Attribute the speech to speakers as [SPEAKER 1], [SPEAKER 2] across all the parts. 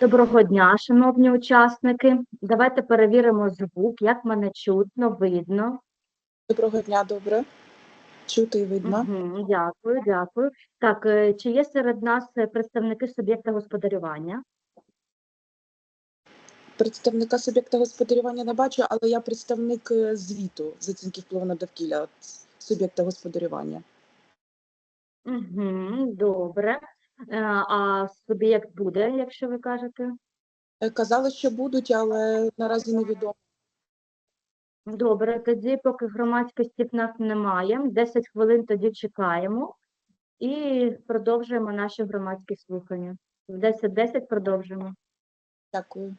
[SPEAKER 1] Доброго дня, шановні учасники. Давайте перевіримо звук, як мене чутно, видно.
[SPEAKER 2] Доброго дня, добре. Чути і видно.
[SPEAKER 1] Мгм, Дякую, дякую. Так, е, чи є серед нас е, представники суб'єкта господарювання?
[SPEAKER 2] Представника суб'єкта господарювання не бачу, але я представник е, звіту з оцінки впливу на довкілля суб'єкта господарювання.
[SPEAKER 1] Угу, добре. Е, А суб'єкт буде, якщо ви кажете?
[SPEAKER 2] Е, Казали, що будуть, але наразі невідомо.
[SPEAKER 1] Добре, тоді, поки громадськості в нас немає, 10 хвилин тоді чекаємо і продовжуємо наші громадські слухання. В 10.10 продовжимо.
[SPEAKER 2] Дякую.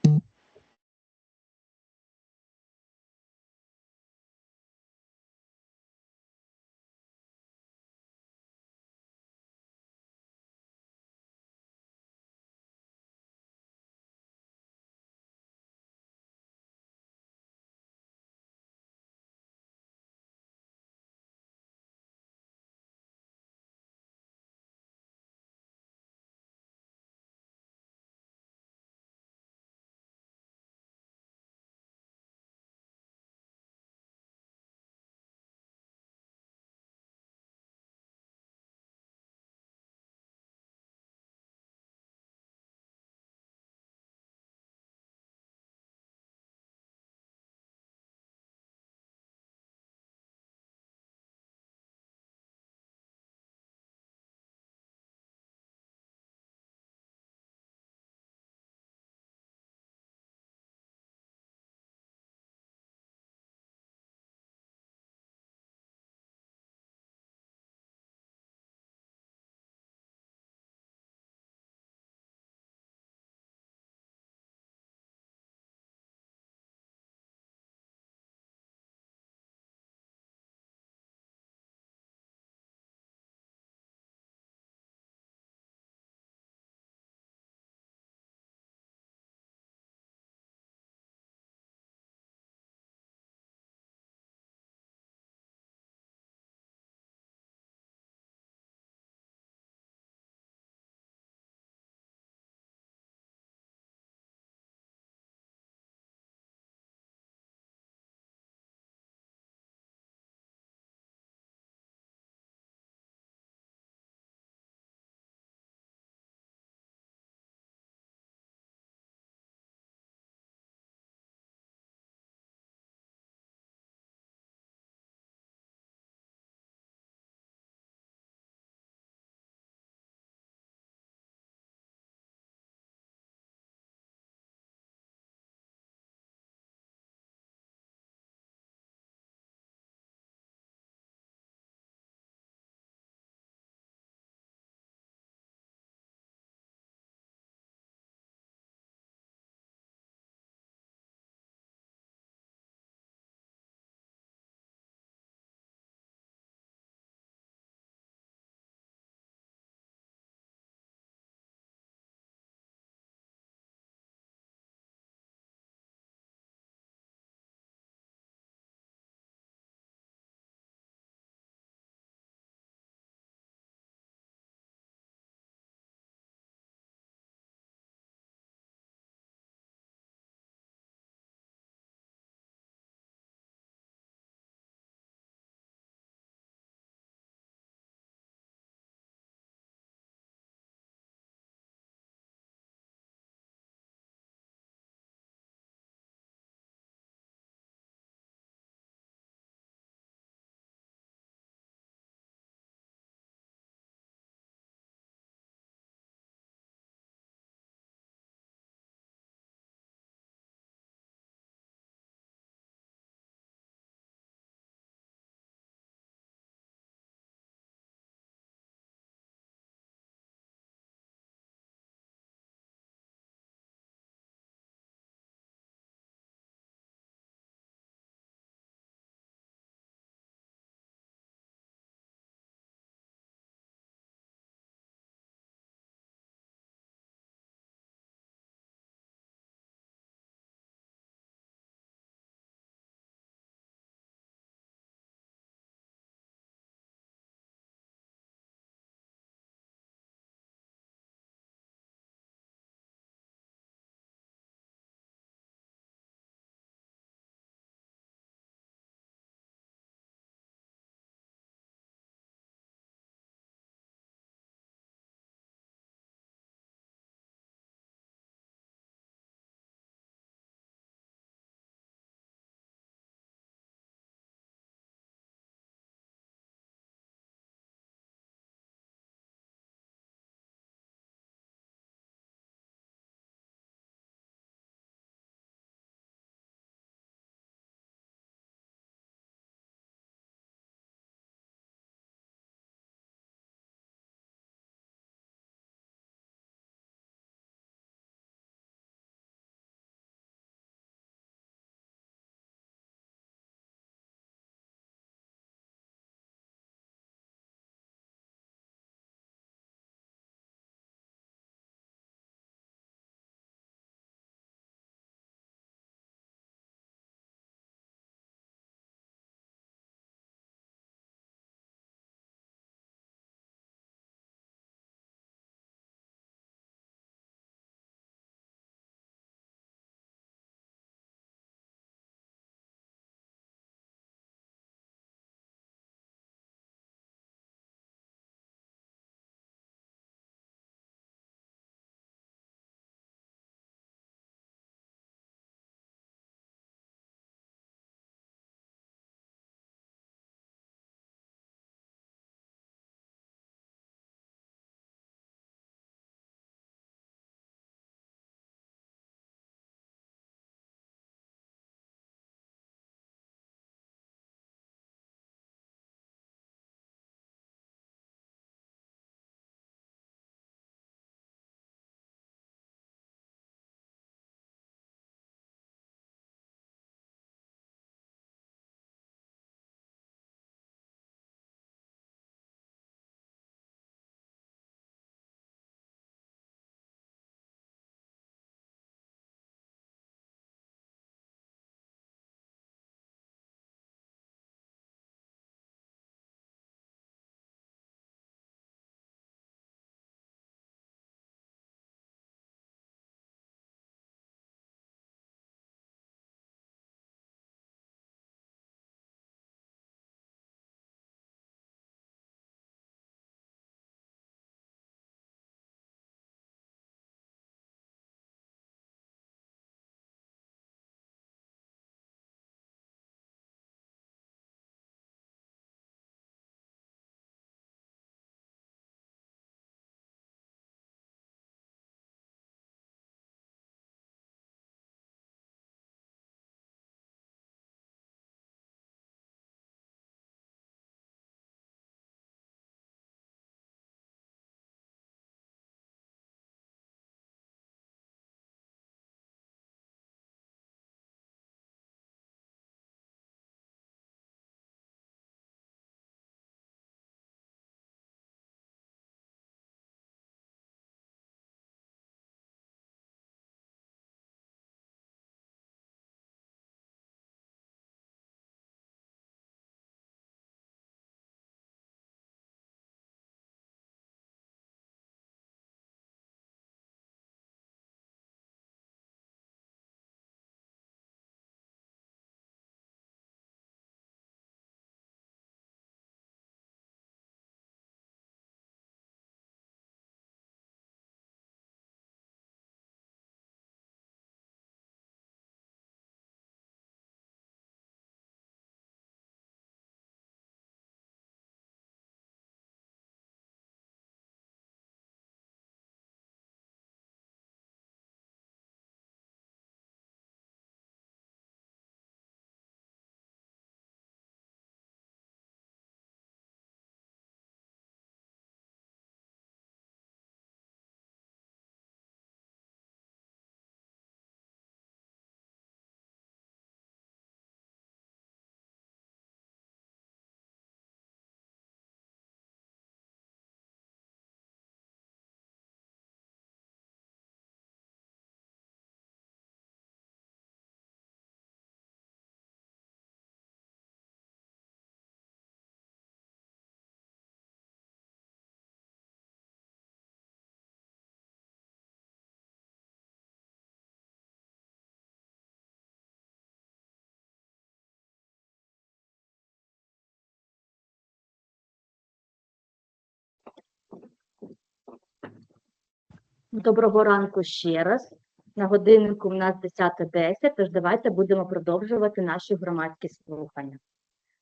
[SPEAKER 1] Доброго ранку ще раз. На годиннику в нас 10.10, тож давайте будемо продовжувати наші громадські слухання.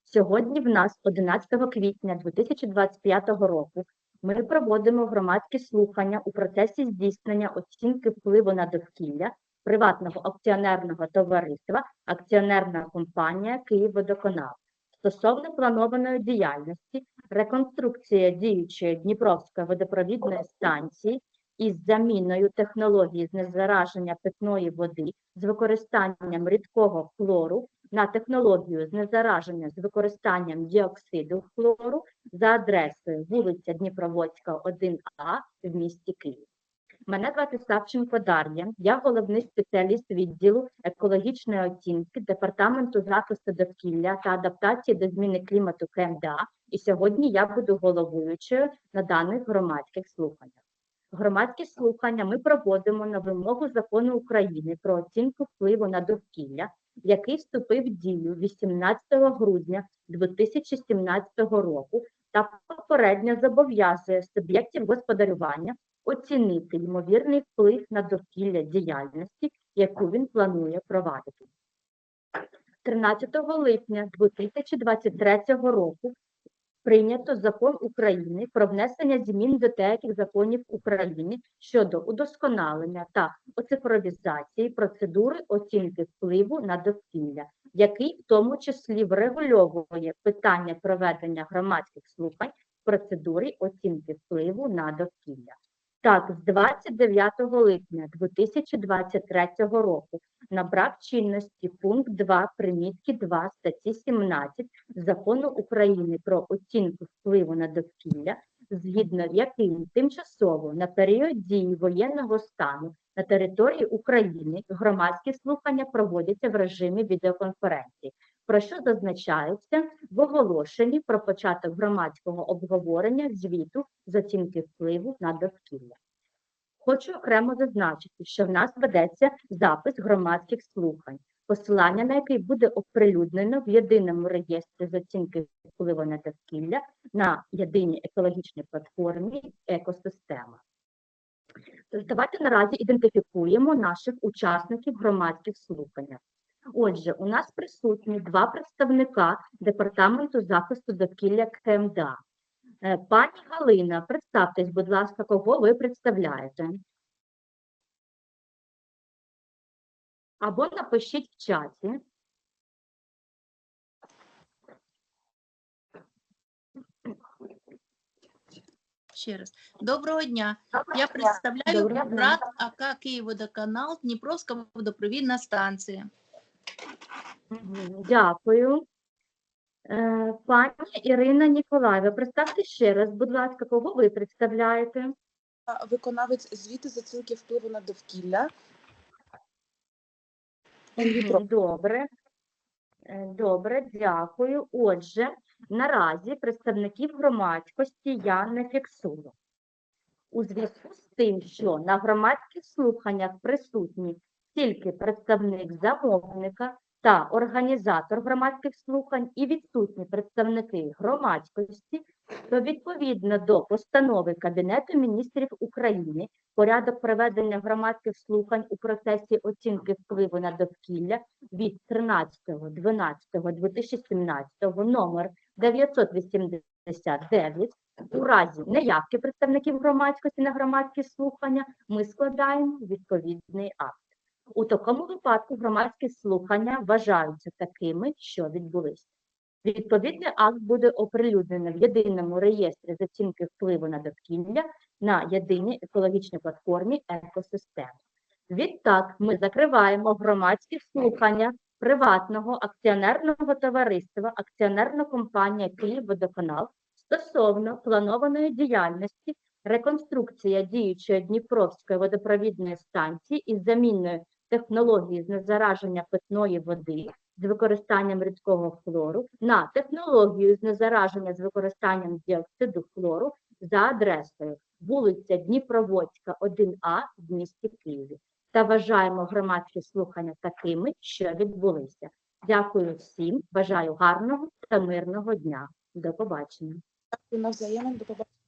[SPEAKER 1] Сьогодні в нас 11 квітня 2025 року ми проводимо громадські слухання у процесі здійснення оцінки впливу на довкілля приватного акціонерного товариства акціонерна компанія «Київводоканал» стосовно планованої діяльності реконструкція діючої Дніпровської водопровідної станції із заміною технології знезараження питної води з використанням рідкого хлору на технологію знезараження з використанням діоксиду хлору за адресою вулиця Дніпроводська, 1А в місті Київ. Мене звати Савченко Дар'я, я головний спеціаліст відділу екологічної оцінки Департаменту захисту довкілля та адаптації до зміни клімату КМДА, і сьогодні я буду головуючою на даних громадських слуханнях. Громадські слухання ми проводимо на вимогу закону України про оцінку впливу на довкілля, який вступив в дію 18 грудня 2017 року та попередньо зобов'язує суб'єктів господарювання оцінити ймовірний вплив на довкілля діяльності, яку він планує провадити. 13 липня 2023 року прийнято закон України про внесення змін до деяких законів України щодо удосконалення та оцифровізації процедури оцінки впливу на довкілля, який в тому числі врегульовує питання проведення громадських слухань в процедурі оцінки впливу на довкілля. Так, з 29 липня 2023 року набрав чинності пункт 2 примітки 2 статті 17 Закону України про оцінку впливу на довкілля, згідно яким тимчасово на період дії воєнного стану на території України громадські слухання проводяться в режимі відеоконференції, про що зазначається в оголошенні про початок громадського обговорення звіту з оцінки впливу на довкілля. Хочу окремо зазначити, що в нас ведеться запис громадських слухань, посилання на який буде оприлюднено в єдиному реєстрі з оцінки впливу на довкілля на єдиній екологічній платформі екосистема. Тож давайте наразі ідентифікуємо наших учасників громадських слухань. Отже, у нас присутні два представника Департаменту захисту довкілля КМДА. Е, Пані Галина, представтесь, будь ласка, кого ви представляєте? Або напишіть в чаті.
[SPEAKER 3] Ще раз. Доброго дня. Я представляю
[SPEAKER 1] дня.
[SPEAKER 3] АК Київводоканал Дніпровська водопровідна станція.
[SPEAKER 1] Дякую. Е, Пані Ірина Ніколаєва, представте ще раз, будь ласка, кого ви представляєте?
[SPEAKER 2] Виконавець звіту з оцінки впливу на довкілля.
[SPEAKER 1] Добре. Е, Добре, дякую. Отже, наразі представників громадськості я не фіксую. У зв'язку з тим, що на громадських слуханнях присутні тільки представник замовника та організатор громадських слухань і відсутні представники громадськості, то відповідно до постанови Кабінету міністрів України порядок проведення громадських слухань у процесі оцінки впливу на довкілля від 13.12.2017 номер 989 у разі неявки представників громадськості на громадські слухання ми складаємо відповідний акт. У такому випадку громадські слухання вважаються такими, що відбулися. Відповідний акт буде оприлюднено в єдиному реєстрі з оцінки впливу на довкілля на єдиній екологічній платформі екосистеми. Відтак ми закриваємо громадські слухання приватного акціонерного товариства акціонерна компанія «Київводоканал» стосовно планованої діяльності реконструкція діючої Дніпровської водопровідної станції із заміною технології знезараження питної води з використанням рідкого хлору на технологію знезараження з використанням діоксиду хлору за адресою вулиця Дніпроводська, 1А в місті Києві та вважаємо громадські слухання такими, що відбулися. Дякую всім, бажаю гарного та мирного дня. До побачення.
[SPEAKER 2] Дякую навзаємно. До побачення.